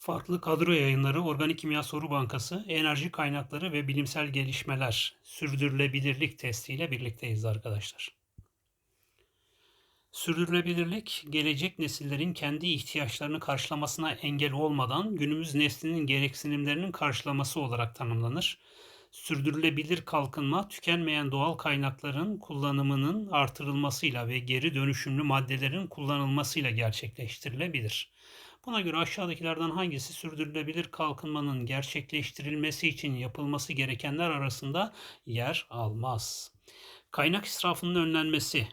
Farklı kadro yayınları, Organik Kimya Soru Bankası, Enerji Kaynakları ve Bilimsel Gelişmeler Sürdürülebilirlik testiyle birlikteyiz arkadaşlar. Sürdürülebilirlik, gelecek nesillerin kendi ihtiyaçlarını karşılamasına engel olmadan günümüz neslinin gereksinimlerinin karşılaması olarak tanımlanır. Sürdürülebilir kalkınma, tükenmeyen doğal kaynakların kullanımının artırılmasıyla ve geri dönüşümlü maddelerin kullanılmasıyla gerçekleştirilebilir. Buna göre aşağıdakilerden hangisi sürdürülebilir kalkınmanın gerçekleştirilmesi için yapılması gerekenler arasında yer almaz? Kaynak israfının önlenmesi,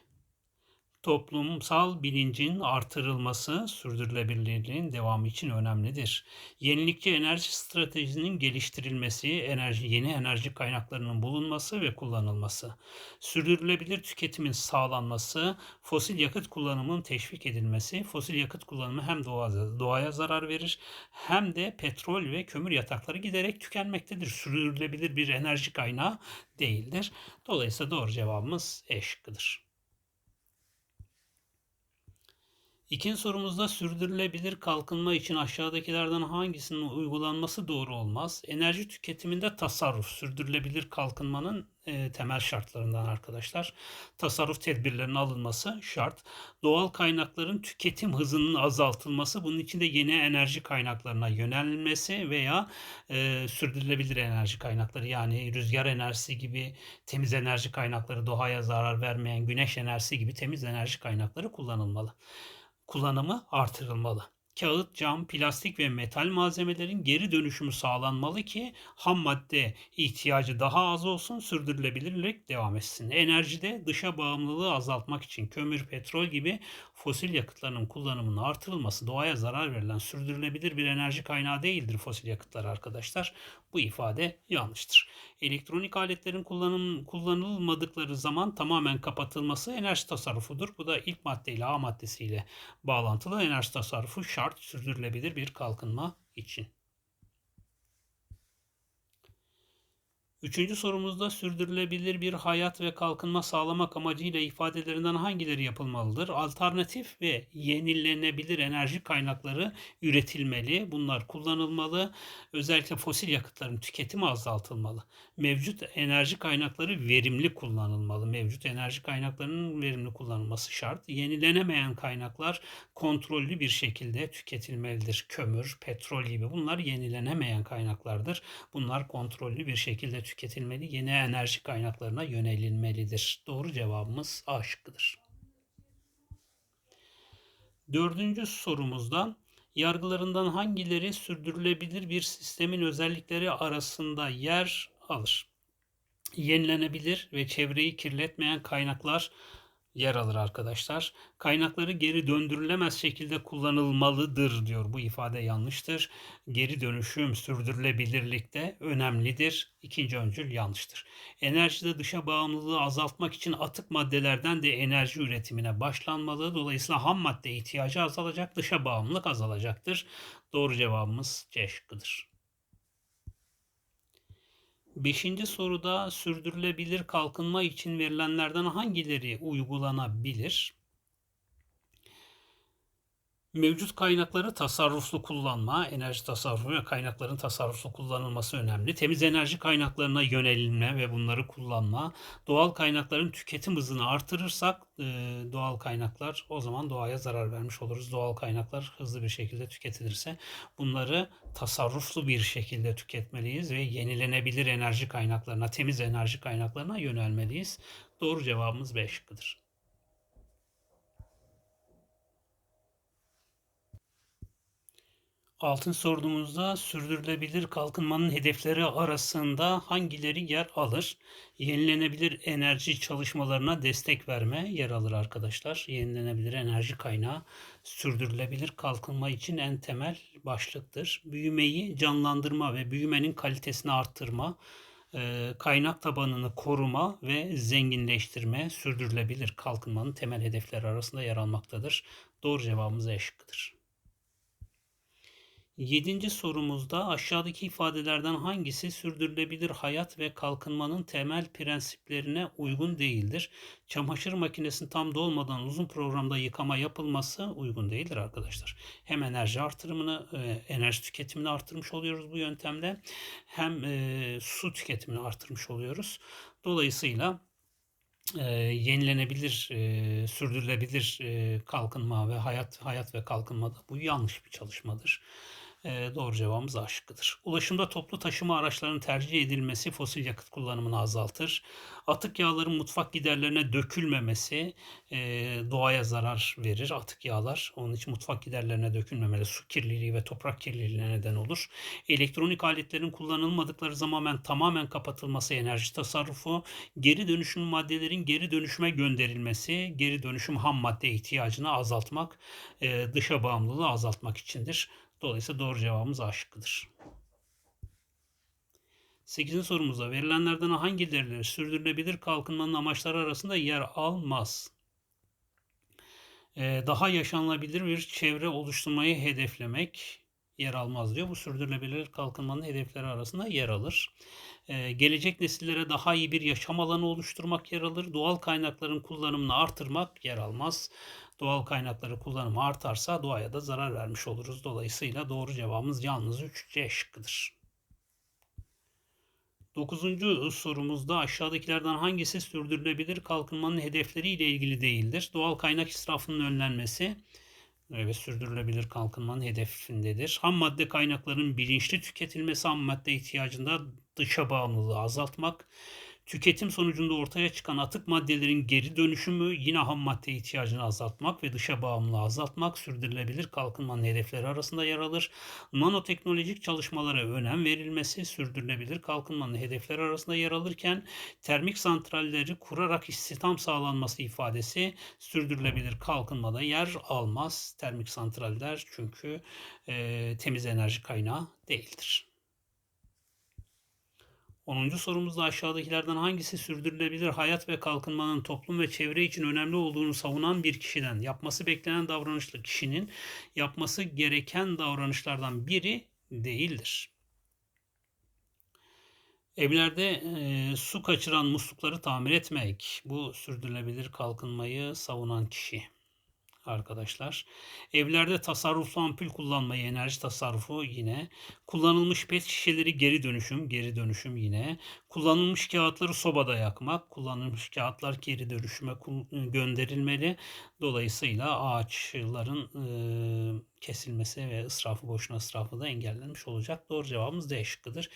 toplumsal bilincin artırılması sürdürülebilirliğin devamı için önemlidir. Yenilikçi enerji stratejisinin geliştirilmesi, enerji yeni enerji kaynaklarının bulunması ve kullanılması, sürdürülebilir tüketimin sağlanması, fosil yakıt kullanımının teşvik edilmesi, fosil yakıt kullanımı hem doğa, doğaya zarar verir hem de petrol ve kömür yatakları giderek tükenmektedir. Sürdürülebilir bir enerji kaynağı değildir. Dolayısıyla doğru cevabımız E şıkkıdır. İkinci sorumuzda sürdürülebilir kalkınma için aşağıdakilerden hangisinin uygulanması doğru olmaz? Enerji tüketiminde tasarruf, sürdürülebilir kalkınmanın e, temel şartlarından arkadaşlar. Tasarruf tedbirlerinin alınması şart. Doğal kaynakların tüketim hızının azaltılması, bunun için de yeni enerji kaynaklarına yönelmesi veya e, sürdürülebilir enerji kaynakları yani rüzgar enerjisi gibi temiz enerji kaynakları, doğaya zarar vermeyen güneş enerjisi gibi temiz enerji kaynakları kullanılmalı kullanımı artırılmalı. Kağıt, cam, plastik ve metal malzemelerin geri dönüşümü sağlanmalı ki ham madde ihtiyacı daha az olsun, sürdürülebilirlik devam etsin. Enerjide dışa bağımlılığı azaltmak için kömür, petrol gibi fosil yakıtların kullanımının artırılması doğaya zarar verilen sürdürülebilir bir enerji kaynağı değildir fosil yakıtlar arkadaşlar. Bu ifade yanlıştır. Elektronik aletlerin kullanım, kullanılmadıkları zaman tamamen kapatılması enerji tasarrufudur. Bu da ilk maddeyle A maddesiyle bağlantılı enerji tasarrufu şart sürdürülebilir bir kalkınma için. Üçüncü sorumuzda sürdürülebilir bir hayat ve kalkınma sağlamak amacıyla ifadelerinden hangileri yapılmalıdır? Alternatif ve yenilenebilir enerji kaynakları üretilmeli. Bunlar kullanılmalı. Özellikle fosil yakıtların tüketimi azaltılmalı. Mevcut enerji kaynakları verimli kullanılmalı. Mevcut enerji kaynaklarının verimli kullanılması şart. Yenilenemeyen kaynaklar kontrollü bir şekilde tüketilmelidir. Kömür, petrol gibi bunlar yenilenemeyen kaynaklardır. Bunlar kontrollü bir şekilde tüketilmelidir tüketilmeli, yeni enerji kaynaklarına yönelilmelidir. Doğru cevabımız A şıkkıdır. Dördüncü sorumuzda yargılarından hangileri sürdürülebilir bir sistemin özellikleri arasında yer alır? Yenilenebilir ve çevreyi kirletmeyen kaynaklar yer alır arkadaşlar. Kaynakları geri döndürülemez şekilde kullanılmalıdır diyor. Bu ifade yanlıştır. Geri dönüşüm sürdürülebilirlikte önemlidir. İkinci öncül yanlıştır. Enerjide dışa bağımlılığı azaltmak için atık maddelerden de enerji üretimine başlanmalı. Dolayısıyla ham madde ihtiyacı azalacak, dışa bağımlılık azalacaktır. Doğru cevabımız C şıkkıdır. Beşinci soruda sürdürülebilir kalkınma için verilenlerden hangileri uygulanabilir? Mevcut kaynakları tasarruflu kullanma, enerji tasarrufu ve kaynakların tasarruflu kullanılması önemli. Temiz enerji kaynaklarına yönelilme ve bunları kullanma. Doğal kaynakların tüketim hızını artırırsak e, doğal kaynaklar o zaman doğaya zarar vermiş oluruz. Doğal kaynaklar hızlı bir şekilde tüketilirse bunları tasarruflu bir şekilde tüketmeliyiz ve yenilenebilir enerji kaynaklarına, temiz enerji kaynaklarına yönelmeliyiz. Doğru cevabımız B şıkkıdır. Altın sorduğumuzda sürdürülebilir kalkınmanın hedefleri arasında hangileri yer alır? Yenilenebilir enerji çalışmalarına destek verme yer alır arkadaşlar. Yenilenebilir enerji kaynağı sürdürülebilir kalkınma için en temel başlıktır. Büyümeyi canlandırma ve büyümenin kalitesini arttırma, e, kaynak tabanını koruma ve zenginleştirme sürdürülebilir kalkınmanın temel hedefleri arasında yer almaktadır. Doğru cevabımız E şıkkıdır. Yedinci sorumuzda aşağıdaki ifadelerden hangisi sürdürülebilir hayat ve kalkınmanın temel prensiplerine uygun değildir? Çamaşır makinesinin tam dolmadan uzun programda yıkama yapılması uygun değildir arkadaşlar. Hem enerji artırımını, e, enerji tüketimini artırmış oluyoruz bu yöntemle hem e, su tüketimini artırmış oluyoruz. Dolayısıyla e, yenilenebilir, e, sürdürülebilir e, kalkınma ve hayat hayat ve kalkınmada bu yanlış bir çalışmadır. E, doğru cevabımız A şıkkıdır. Ulaşımda toplu taşıma araçlarının tercih edilmesi fosil yakıt kullanımını azaltır. Atık yağların mutfak giderlerine dökülmemesi e, doğaya zarar verir. Atık yağlar onun için mutfak giderlerine dökülmemeli. Su kirliliği ve toprak kirliliğine neden olur. Elektronik aletlerin kullanılmadıkları zamanen tamamen kapatılması enerji tasarrufu. Geri dönüşüm maddelerin geri dönüşüme gönderilmesi, geri dönüşüm ham madde ihtiyacını azaltmak, e, dışa bağımlılığı azaltmak içindir. Dolayısıyla doğru cevabımız A şıkkıdır. 8. sorumuzda verilenlerden hangileri sürdürülebilir kalkınmanın amaçları arasında yer almaz? Ee, daha yaşanılabilir bir çevre oluşturmayı hedeflemek yer almaz diyor. Bu sürdürülebilir kalkınmanın hedefleri arasında yer alır. Ee, gelecek nesillere daha iyi bir yaşam alanı oluşturmak yer alır. Doğal kaynakların kullanımını artırmak yer almaz doğal kaynakları kullanımı artarsa doğaya da zarar vermiş oluruz. Dolayısıyla doğru cevabımız yalnız 3 C şıkkıdır. Dokuzuncu sorumuzda aşağıdakilerden hangisi sürdürülebilir kalkınmanın hedefleri ile ilgili değildir? Doğal kaynak israfının önlenmesi ve sürdürülebilir kalkınmanın hedefindedir. Ham madde kaynaklarının bilinçli tüketilmesi, ham madde ihtiyacında dışa bağımlılığı azaltmak, Tüketim sonucunda ortaya çıkan atık maddelerin geri dönüşümü yine ham madde ihtiyacını azaltmak ve dışa bağımlılığı azaltmak sürdürülebilir kalkınmanın hedefleri arasında yer alır. Nanoteknolojik çalışmalara önem verilmesi sürdürülebilir kalkınmanın hedefleri arasında yer alırken termik santralleri kurarak istihdam sağlanması ifadesi sürdürülebilir kalkınmada yer almaz. Termik santraller çünkü e, temiz enerji kaynağı değildir. 10. sorumuzda aşağıdakilerden hangisi sürdürülebilir hayat ve kalkınmanın toplum ve çevre için önemli olduğunu savunan bir kişiden yapması beklenen davranışlı kişinin yapması gereken davranışlardan biri değildir. Evlerde e, su kaçıran muslukları tamir etmek bu sürdürülebilir kalkınmayı savunan kişi arkadaşlar. Evlerde tasarruflu ampul kullanmayı, enerji tasarrufu yine. Kullanılmış pet şişeleri geri dönüşüm, geri dönüşüm yine. Kullanılmış kağıtları sobada yakmak, kullanılmış kağıtlar geri dönüşüme gönderilmeli. Dolayısıyla ağaçların e, kesilmesi ve ısrafı, boşuna ısrafı da engellenmiş olacak. Doğru cevabımız D şıkkıdır.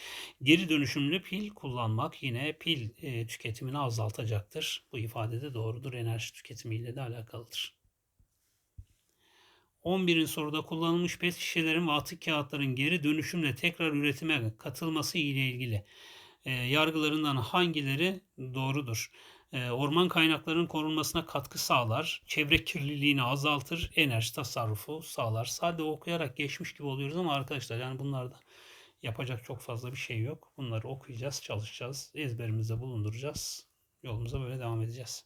Geri dönüşümlü pil kullanmak yine pil e, tüketimini azaltacaktır. Bu ifade de doğrudur. Enerji tüketimiyle de alakalıdır. 11. soruda kullanılmış pet şişelerin ve atık kağıtların geri dönüşümle tekrar üretime katılması ile ilgili e, yargılarından hangileri doğrudur? E, orman kaynaklarının korunmasına katkı sağlar, çevre kirliliğini azaltır, enerji tasarrufu sağlar. Sadece okuyarak geçmiş gibi oluyoruz ama arkadaşlar yani bunlarda yapacak çok fazla bir şey yok. Bunları okuyacağız, çalışacağız, ezberimizde bulunduracağız. Yolumuza böyle devam edeceğiz.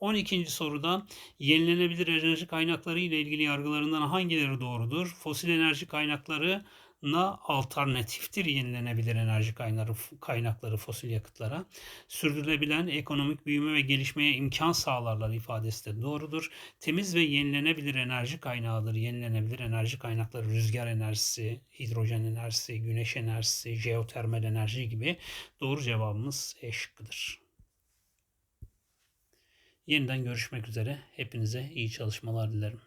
12. soruda yenilenebilir enerji kaynakları ile ilgili yargılarından hangileri doğrudur? Fosil enerji kaynakları na alternatiftir yenilenebilir enerji kaynakları, kaynakları fosil yakıtlara. Sürdürülebilen ekonomik büyüme ve gelişmeye imkan sağlarlar ifadesi de doğrudur. Temiz ve yenilenebilir enerji kaynağıdır. Yenilenebilir enerji kaynakları rüzgar enerjisi, hidrojen enerjisi, güneş enerjisi, jeotermal enerji gibi doğru cevabımız E şıkkıdır. Yeniden görüşmek üzere. Hepinize iyi çalışmalar dilerim.